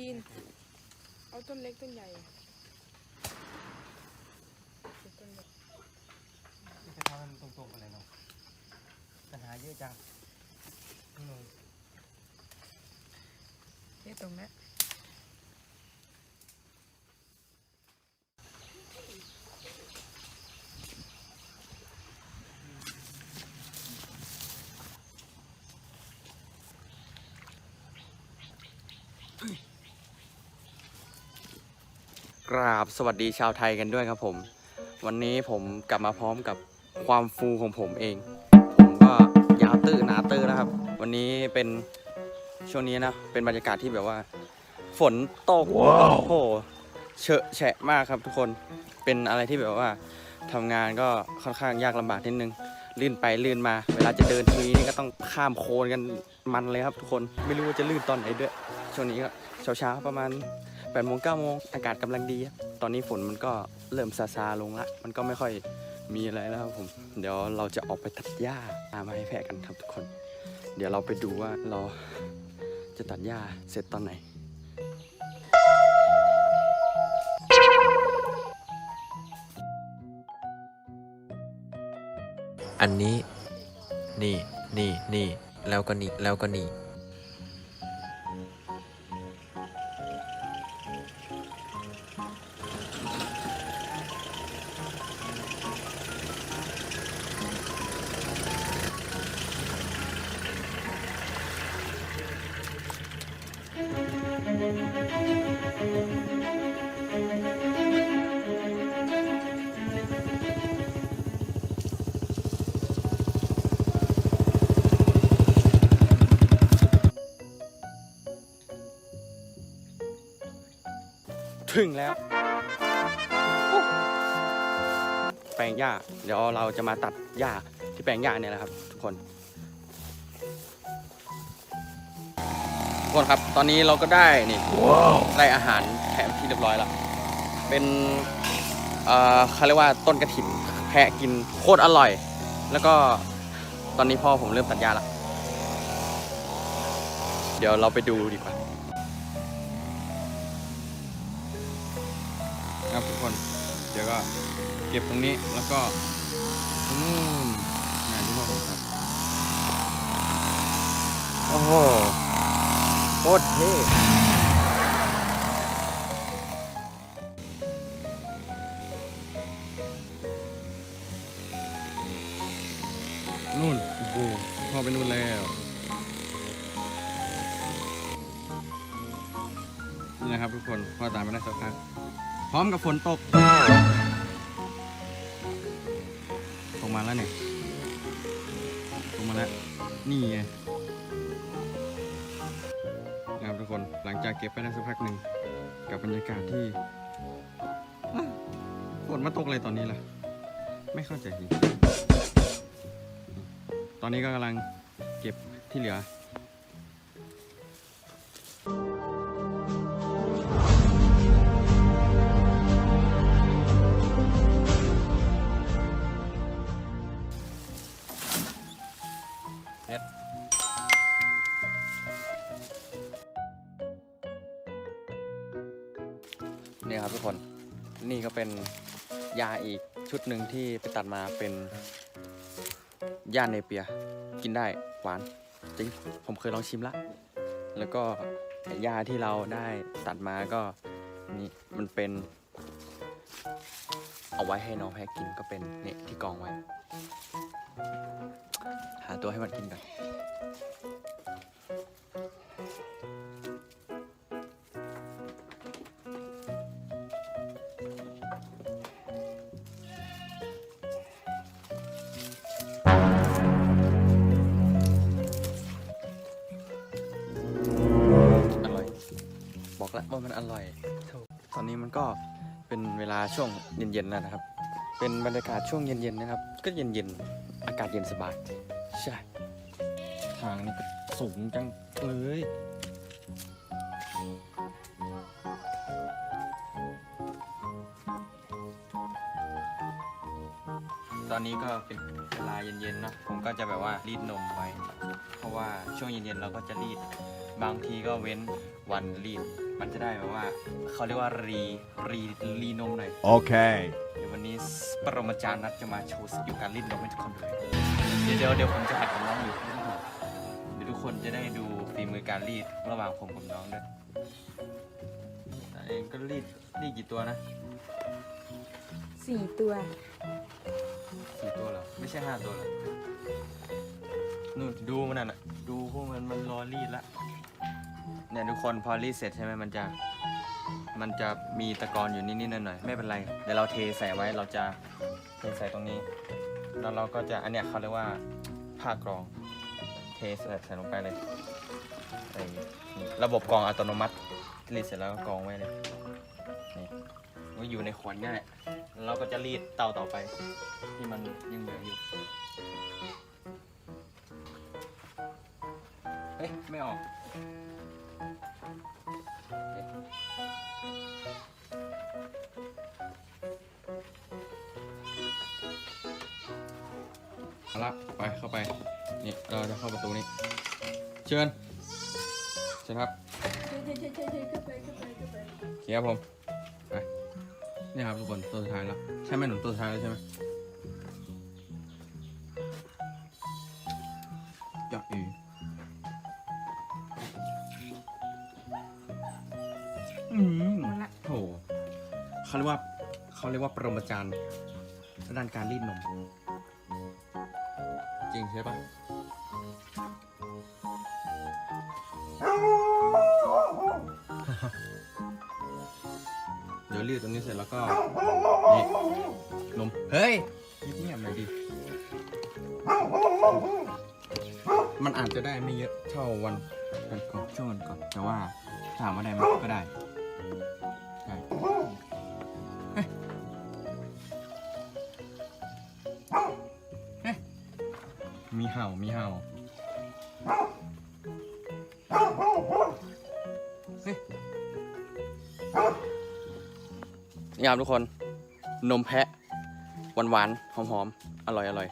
ดิน เอาต้นเล็กต้นใหญ่ต้นใหญ่ที่จะทำมันตรงๆกันเลยเนาะปัญหาเยอะจังนี่ตรงนี้ กราบสวัสดีชาวไทยกันด้วยครับผม วันนี้ผมกลับมาพร้อมกับความฟูของผมเอง ผมก็ยาวตื้อหนาตื้อแล้วครับ วันนี้เป็นช่วงนี้นะ เป็นบรรยากาศที่แบบว่า ฝนตกโอ้โหเฉอะแฉะมากครับทุกคนเป็นอะไรที่แบบว่าทำงานก็ค่อนข้างยากลำบากนิดนึงลื่นไปลื่นมา เวลาจะเดินทีนี่ก็ต้องข้ามโคลนกันมันเลยครับ ทุกคนไม่รู้ว่าจะลื่นตอนไหนด้วยช่วงนี้ก็เช้าๆประมาณ 8โมง9โมงอากาศกำลังดีครับตอนนี้ฝนมันก็เริ่มซาซาลงละ มันก็ไม่ค่อยมีอะไรแล้วครับผม เดี๋ยวเราจะออกไปตัดหญ้ามาให้แพะกันครับทุกคน เดี๋ยวเราไปดูว่าเราจะตัดหญ้าเสร็จตอนไหนอันนี้ นี่ นี่ นี่ แล้วก็นี่ แล้วก็นี่ ถึงแล้วแปลงหญ้า เดี๋ยวเราจะมาตัดหญ้าที่แปลงหญ้าเนี่ยแหละครับ ทุกคนทุกคนครับตอนนี้เราก็ได้นี่ได้อาหารแถมที่เรียบร้อยแล้ว เป็นเอ่อเขาเรียกว่าต้นกระถิ่นแพะกินโคตรอร่อย แล้วก็ตอนนี้พ่อผมเริ่มตัดหญ้าแล้ว เดี๋ยวเราไปดูดีกว่า ครับทุกคนเดี๋ยวก็เก็บตรงนี้แล้วก็ตรงนู้นงานที่พ่อผมครับโอ้โหโคตรเท่ พร้อมกับฝนตก ตกมาแล้วเนี่ย ตกมาแล้ว นี่ไงนะครับทุกคนหลังจากเก็บไปได้สักพักหนึ่งกับบรรยากาศที่ฝนมาตกเลยตอนนี้ล่ะ ไม่เข้าใจจริงตอนนี้ก็กำลังเก็บที่เหลือ เนี่ยครับทุกคนนี่ก็เป็นยาอีกชุดหนึ่งที่ไปตัดมาเป็นยาเนเปีย กินได้หวานจริงผมเคยลองชิมละ แล้วก็ยาที่เราได้ตัดมาก็นี่มันเป็นเอาไว้ให้น้องแพ้กินก็เป็นเนี่ยที่กองไว้ หาตัวให้มันกินก่อน วว่ามันอร่อย ตอนนี้มันก็เป็นเวลาช่วงเย็นๆแล้วนะครับ เป็นบรรยากาศช่วงเย็นๆนะครับ ก็เย็นๆ อากาศเย็นสบาย ใช่ ทางนี้ก็สูงจังเลยตอนนี้ก็เป็นเวลาเย็นๆเนอะผมก็จะแบบว่ารีดนมไว้ เพราะว่าช่วงเย็นๆเราก็จะรีด บางทีก็เว้นวันรีด มันจะได้แบบว่าเขาเรียกว่ารีรีรีนมหน่อย Okay. เดี๋ยววันนี้ปรมาจารย์นัดจะมาโชว์สกิลการรีดนมให้ทุกคนดูเลยเดี๋ยวเดี๋ยวเดี๋ยวผมจะหัดกับน้องอยู่ไม่ต้องห่วงเดี๋ยวทุกคนจะได้ดูฝีมือการรีดระหว่างผมกับน้องด้วยแต่เองก็รีดรีดกี่ตัวนะสี่ตัวสี่ตัวเหรอไม่ใช่ห้าตัวเหรอนู่นดูมันน่ะน่ะดูพวกมันมันรอรีดละ เนี่ยทุกคนพอรีดเสร็จใช่ไหมมันจะ มันจะมีตะกอนอยู่นิดๆหน่อยๆไม่เป็นไรเดี๋ยวเราเทใส่ไว้เราจะเทใส่ตรงนี้ แล้วเราก็จะอันเนี้ยเขาเรียกว่าผ้ากรองเทใส่ใส่ลงไปเลยไอ้นี่ระบบกรองอัตโนมัติรีดเสร็จแล้วก็กรองไว้เลยนี่มันอยู่ในขวดนี่แหละแล้วเราก็จะรีดเตาต่อไป ที่มันยังเหลืออยู่เฮ้ยไม่ออก เอาละไปเข้าไป นี่เราจะเข้าประตูนี้ เชิญเชิญครับเขียบผมไปนี่ครับทุกคนตัวสุดท้ายแล้ว ใช่ไหมหนุนตัวสุดท้ายแล้วใช่ไหม เขาเรียกว่าปรมาจารย์ด้านการรีดนม จริงใช่ปะเดี๋ยวรีดตรงนี้เสร็จแล้วก็นี่นม เฮ้ยเงียบๆหน่อยดิ มันอาจจะได้ไม่เยอะเท่าวันก่อนช่วงก่อนแต่ว่าถามว่าได้ไหมก็ได้ เห่ามีเห่าเฮ้ยนี่ครับทุกคน นมแพะหวานๆหอมๆอร่อยอร่อย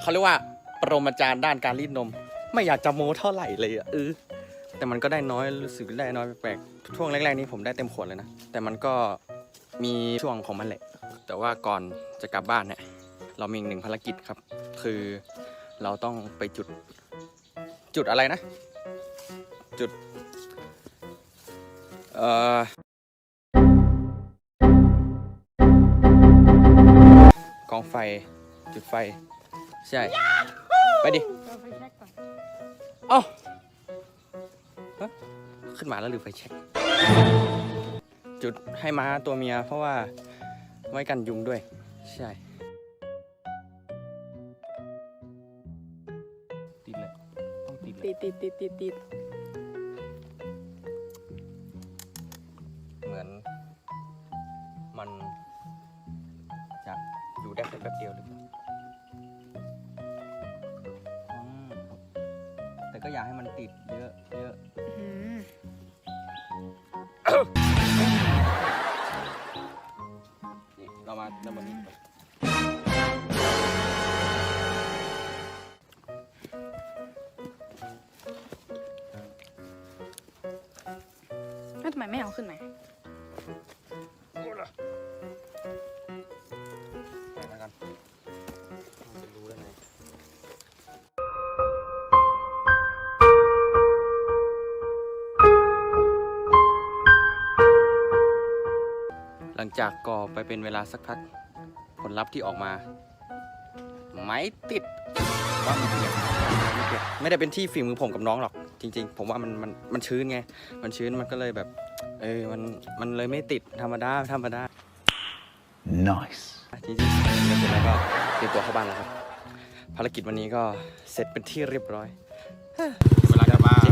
เขาเรียกว่าปรมาจารย์ด้านการรีดนม ไม่อยากจะโม้เท่าไหร่เลยอะเออแต่มันก็ได้น้อยรู้สึกได้น้อยแปลกๆช่วงแรกๆนี้ผมได้เต็มขวดเลยนะแต่มันก็มีช่วงของมันแหละ แต่ว่าก่อนจะกลับบ้านเนี่ยเรามีอีกหนึ่งภารกิจครับ คือ เราต้องไปจุด จุดอะไรนะ จุด เอ่อ กองไฟ จุดไฟ ใช่ ไปดิเราไปเช็คก่อนเอ้าฮะขึ้นมาแล้วลืมไฟเช็ค จุดให้ม้าตัวเมียเพราะว่าไว้กันยุงด้วย ใช่ ติดติดติดติดติดติดเหมือน มันจะอยู่ได้แค่แป๊บเดียวหรือเปล่าอืมแต่ก็อยากให้มันติดเยอะเยอะ อืม จากก่อไปเป็นเวลาสักพัก ผลลัพธ์ที่ออกมา ไม่ติดว่ามันเปียกไม่เปียกไม่ได้เป็นที่ฝีมือผมกับน้องหรอก จริง ๆ ผมว่ามันมันมันชื้นไง มันชื้นมันก็เลยแบบ เออมันมันเลยไม่ติดธรรมดาธรรมดา Nice. จริงๆแล้วเสร็จแล้วก็เตรียมตัวเข้าบ้านแล้วครับ ภารกิจวันนี้ก็เสร็จเป็นที่เรียบร้อย เวลา